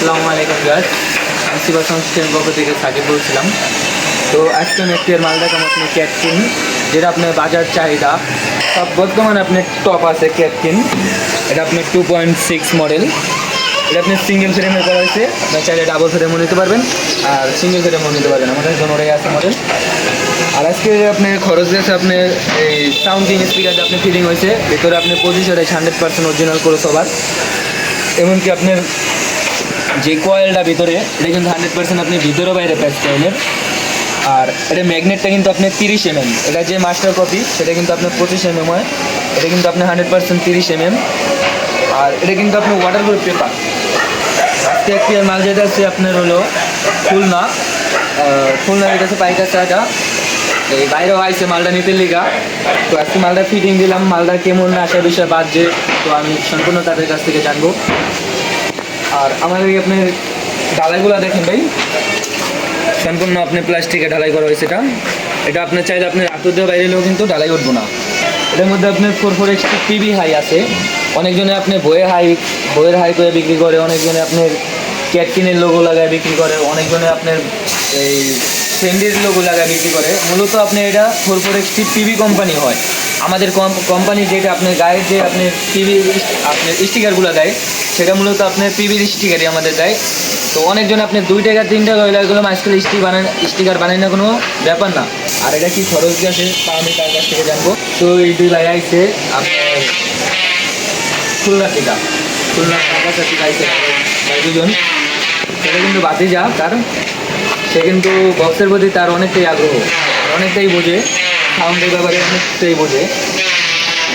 আসসালামু আলাইকুম গাছ শিবা সংস্কৃতির পক্ষ থেকে সাকিব বলছিলাম। তো আজকে আমি একটি মাল দেখাম আপনি ক্যাটকিন যেটা আপনার বাজার চাহিদা। সব বর্তমানে আপনার টপ আছে ক্যাটকিন এটা আপনি টু পয়েন্ট সিক্স মডেল এটা আপনি সিঙ্গেল ফ্রেমে করা হয়েছে। আপনার চাইলে ডাবল ফ্রেমও নিতে পারবেন। আর সিঙ্গেল ফ্রেমও নিতে পারবেন। আমাদের দোনোটাই আছে মডেল আর আজকে আপনার খরচ দিয়েছে আপনার এই সাউন্ডিং স্পিকার আপনি ফিটিং হয়েছে, ভিতরে আপনি পঁচিশ হান্ড্রেড পার্সেন্ট অরিজিনাল করে সবার। এমনকি আপনার যে কয়েলটা ভিতরে, এটা কিন্তু হান্ড্রেড পার্সেন্ট আপনি ভিতরে বাইরে প্যাচ কয়েলের আর এটা ম্যাগনেটটা কিন্তু আপনার তিরিশ এমএম এটা যে মাস্টার কপি সেটা কিন্তু আপনার পঁচিশ এমএম হয়। এটা কিন্তু আপনার হান্ড্রেড পার্সেন্ট তিরিশ এমএম আর এটা কিন্তু আপনার ওয়াটার প্রুফ পেপার আজকে একটি মাল যেটা আছে আপনার হলো খুলনা। খুলনা এটা হচ্ছে পাইকার চাটা এই বাইরেও আইসে মালটা নিতে লিগা। তো আজকে মালটা ফিটিং দিলাম। মালটা কেমন আসা বিষয় বাজছে তো আমি সম্পূর্ণ তাদের কাছ থেকে জানব। আর আমাদের আপনার ঢালাইগুলো দেখেন ভাই। সম্পূর্ণ আপনি প্লাস্টিকে ঢালাই করা হয়েছে এটা। এটা আপনার চাইলে আপনি আতুর দিয়ে বাইরে এলেও কিন্তু ঢালাই উঠবো না। এটার মধ্যে আপনার four four XT PB high আছে। অনেকজনে আপনি বইয়ের হাই বইয়ের হাই করে বিক্রি করে, অনেকজনে আপনার ক্যাটকিনের লোগো লাগায় বিক্রি করে, অনেকজনে আপনার এই ফ্রেন্ডের লোগো লাগায় বিক্রি করে। মূলত আপনি এটা four four XT PB company হয়। আমাদের কোম্পানি যেটা আপনার গায়ের যে আপনি পিবি আপনার স্টিকারগুলো দেয়, সেটা মূলত আপনার পিবির স্টিকারই আমাদের দেয়। তো অনেকজন আপনি দুই টাকা, তিন টাকা হইলে এগুলো মাঝখানে স্টিক বানান স্টিকার বানায় না, কোনো ব্যাপার না। আর এটা কি খরচ গেছে, তা আমি তার কাছ থেকে জানব। তো এই দুই আইসে আপনার খুলনা থেকে খুলনা কাছাকাছি আইসে ভাই দুজন। সেটা কিন্তু বাদে যা তার সে কিন্তু বক্সের প্রতি তার অনেকটাই আগ্রহ, অনেকটাই বোঝে। সাউন্ডের ব্যাপারে অনেকটাই বোঝে।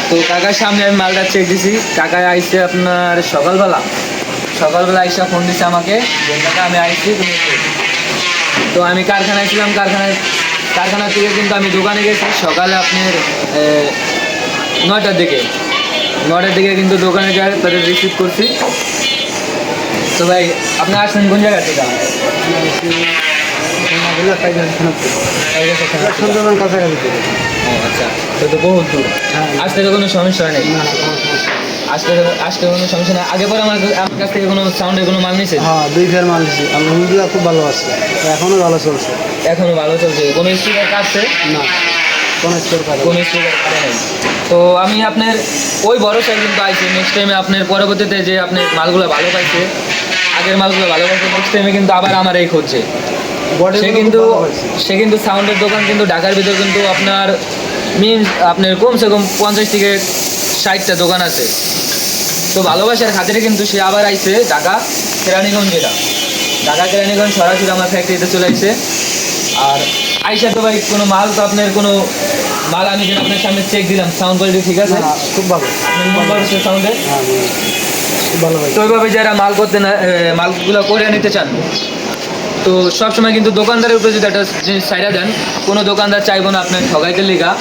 তো কাকার সামনে আমি মালটা চেক দিছি। কাকা আইসে আপনার সকালবেলা। সকালবেলা আইসা ফোন দিছে আমাকে যে কাকা আমি আইসি তো আমি কারখানায় ছিলাম কারখানায় কারখানা থেকে কিন্তু আমি দোকানে গেছি। সকালে আপনার এ, নয়টার দিকে। নয়টার দিকে কিন্তু দোকানে যাই তাদের রিসিভ করছি। তো ভাই আপনি আসছেন কোন জায়গা থেকে? হ্যাঁ। কোনো সমস্যা নেই আগে পরে আমার কাছ থেকে কোনো কোনো মাল নিছে হ্যাঁ দুই মাল আলহামদুলিল্লাহ খুব এখনও ভালো চলছে এখনও ভালো চলছে না তো আমি আপনার ওই ভরসায় কিন্তু আইছি নেক্সট টাইমে আপনার পরবর্তীতে যে আপনি মালগুলো ভালো পাইছে আগের মালগুলো ভালো পাইছে নেক্সট টাইমে কিন্তু আবার আমার এই খুঁজছে। সে কিন্তু সে কিন্তু সাউন্ডের দোকান কিন্তু ঢাকার ভিতর কিন্তু আপনার মিনস আপনার কমসে কম পঞ্চাশ থেকে ষাটটা দোকান আছে। তো ভালোবাসার খাতিরে কিন্তু সে আবার আইছে ঢাকা কেরানীগঞ্জ যেটা ঢাকা কেরানীগঞ্জ সরাসরি আমার ফ্যাক্টরিতে চলে আসছে আর আইসা তো ভাই কোনো মাল তো আপনার কোনো মাল আমি আপনার সামনে চেক দিলাম। সাউন্ড কোয়ালিটি ঠিক আছে? খুব ভালো। মন সাউন্ডে তো ওইভাবে যারা মাল করতে না মালগুলো করে নিতে চান, তো সবসময় কিন্তু দোকানদারের উপরে যদি একটা জিনিস সাইডা দেন, কোনো দোকানদার চাইব না আপনার ঠগাইতে লেগা।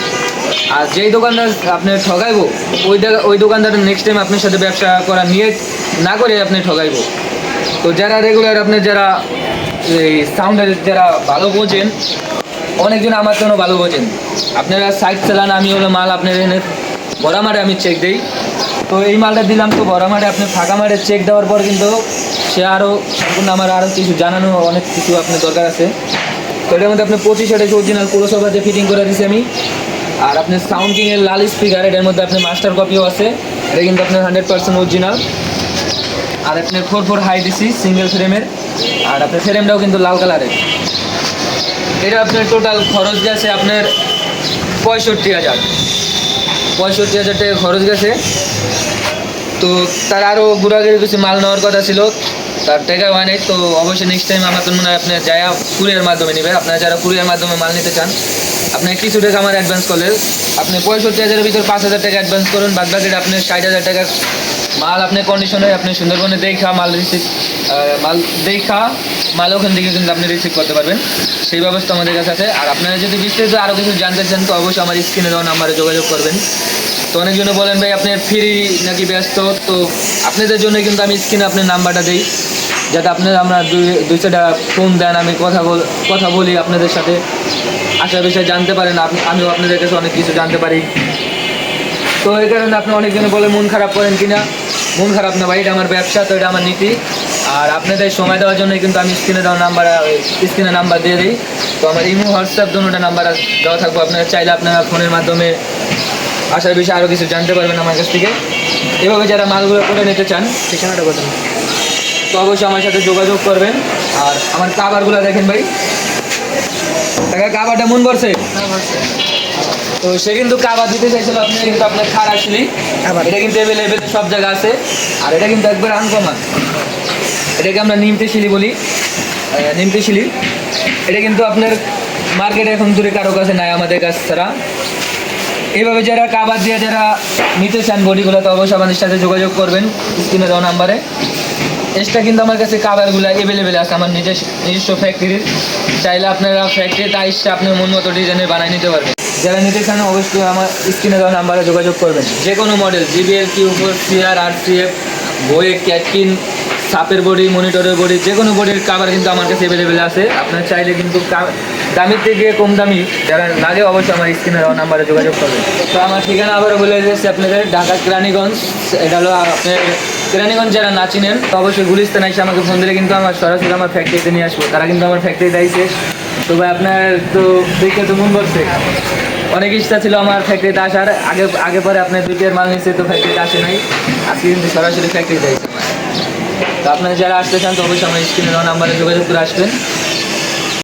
আর যেই দোকানদার আপনার ঠগাইবো, ওই ওই দোকানদার নেক্সট টাইম আপনার সাথে ব্যবসা করা নিয়ে না করে আপনি ঠগাইবো। তো যারা রেগুলার আপনি যারা, এই সাউন্ডের যারা ভালো বোঝেন, অনেকজন আমার জন্য ভালো বোঝেন। আপনারা সাইড চালান, আমি হলো মাল আপনার এনে ভরা মারে আমি চেক দিই। তো এই মালটা দিলাম তো ভরা মারে আপনি ফাঁকা মারে চেক দেওয়ার পর কিন্তু সে আরও সম্পূর্ণ আমার আরও কিছু জানানো, অনেক কিছু আপনার দরকার আছে। তো এটার মধ্যে আপনি পঁচিশ হাজার অরিজিনাল পুরসভাতে ফিটিং করে দিয়েছি আমি, আর আপনার সাউন্ড কিংয়ের লাল স্পিকার এটার মধ্যে আপনার মাস্টার কপিও আছে। এটা কিন্তু আপনার হান্ড্রেড পার্সেন্ট অরিজিনাল আর আপনার ফোর ফোর হাই দিছি সিঙ্গেল ফ্রেমের আর আপনার ফ্রেমটাও কিন্তু লাল কালারের এটা আপনার টোটাল খরচ গেছে আপনার পঁয়ষট্টি হাজার। পঁয়ষট্টি হাজার টাকা খরচ গেছে। তো তার আরও ঘোরাঘুরি কিছু মাল নেওয়ার কথা ছিল। তার টাকা হয় নাই, তো অবশ্যই নেক্সট টাইম আমার মনে হয় আপনার যায় কুরিয়ার মাধ্যমে নেবে। আপনারা যারা কুরিয়ার মাধ্যমে মাল নিতে চান, আপনি কিছু টাকা আমার অ্যাডভান্স করলে, আপনি পঁয়ষট্টি হাজারের ভিতর পাঁচ হাজার টাকা অ্যাডভান্স করুন, বাদ বাকিটা আপনি ষাট হাজার টাকা মাল আপনি কন্ডিশনে আপনি সুন্দরবনে দেখা মাল রিসিভ মাল দেখা, মাল ওখান থেকে কিন্তু আপনি রিসিভ করতে পারবেন। সেই ব্যবস্থা আমাদের কাছে আছে। আর আপনারা যদি বিস্তারিত আরও কিছু জানতে চান, তো অবশ্যই আমার স্ক্রিনে দেওয়া নাম্বারে যোগাযোগ করবেন। তো অনেকজনে বলেন ভাই, আপনি ফ্রি নাকি ব্যস্ত? তো আপনাদের জন্য কিন্তু আমি স্ক্রিনে আপনার নাম্বারটা দিই। যাতে আপনারা আমরা দুই চারটা ফোন দেন, আমি কথা বল, কথা বলি আপনাদের সাথে। আশা বিষয়ে জানতে পারেন আমিও আপনাদের কাছে অনেক কিছু জানতে পারি। তো এই কারণে আপনি অনেকজনে বলে মন খারাপ করেন কিনা। মন খারাপ না ভাই, এটা আমার ব্যবসা, তো এটা আমার নীতি। আর আপনাদের সময় দেওয়ার জন্য কিন্তু আমি স্ক্রিনে দেওয়া নাম্বার স্ক্রিনে নাম্বার দিয়ে দিই। তো আমার ইমো, হোয়াটসঅ্যাপ দুটোটা নাম্বার দেওয়া থাকব। আপনারা চাইলে আপনারা ফোনের মাধ্যমে আসার বিষয়ে আরও কিছু জানতে পারবেন আমার কাছ থেকে। এভাবে যারা মালগুলো করে নিতে চান ঠিকানাটা বলুন তো অবশ্যই আমার সাথে যোগাযোগ করবেন। আর আমার কাবারগুলো দেখেন ভাই। টাকা কাবারটা মন পড়ছে তো সে কিন্তু কাবার দিতে চাইছিল আপনি কিন্তু আপনার খার আসলি। এটা কিন্তু অ্যাভেলেবেল সব জায়গা আছে। আর এটা কিন্তু একবার আনকমন। এটাকে আমরা নিমতে শিলি বলি। নিমতে শিলি এটা কিন্তু আপনার মার্কেটে এখন দূরে কারও কাছে নাই আমাদের কাছ ছাড়া। এইভাবে যারা কাবার দিয়ে যারা নিতে চান বডিগুলো, তো অবশ্যই আমাদের সাথে যোগাযোগ করবেন স্ক্রিনে দেওয়া নাম্বারে। এক্সট্রা কিন্তু আমার কাছে কাভারগুলো অ্যাভেলেবেল আছে, আমার নিজের নিজস্ব ফ্যাক্টরির চাইলে আপনারা ফ্যাক্টরিতে আইসে আপনার মন মতো ডিজাইনের বানিয়ে নিতে পারবেন। যারা নিতে চান, অবশ্যই আমার স্ক্রিনে দেওয়া নাম্বারে যোগাযোগ করবেন। যে কোনো model GBL Q four CR আর সিএফ বয়ে ক্যাটকিন সাপের বডি, মনিটরের বডি, যে কোনো বডির কাভার কিন্তু আমার কাছে অ্যাভেলেবেল আছে। আপনার চাইলে কিন্তু দামির থেকে কম দামি, যারা লাগে অবশ্যই আমার স্ক্রিনে দেওয়া নাম্বারে যোগাযোগ করবেন। তো আমার ঠিকানা আবারও বলে দিয়েছি আপনাদের, ঢাকা কেরানীগঞ্জ, এটা হলো আপনার কেরানীগঞ্জ যারা না চিনেন, তো অবশ্যই গুলিস্তান এসে আমাকে ফোন দিলে কিন্তু আমার সরাসরি আমার ফ্যাক্টরিতে নিয়ে আসব। তারা কিন্তু আমার ফ্যাক্টরিতে আইসে তো ভাই, আপনার তো দেখে তো মন করছে অনেক ইচ্ছা ছিল আমার ফ্যাক্টরিতে আসার। আগে আগে পরে আপনার দুইটার মাল নিচ্ছে তো ফ্যাক্টরিতে আসে নাই। আজকে কিন্তু সরাসরি ফ্যাক্টরিতে আইসে তো আপনারা যারা আসতে চান তো অবশ্যই আমার স্ক্রিনে নাম্বারে যোগাযোগ করে আসবেন।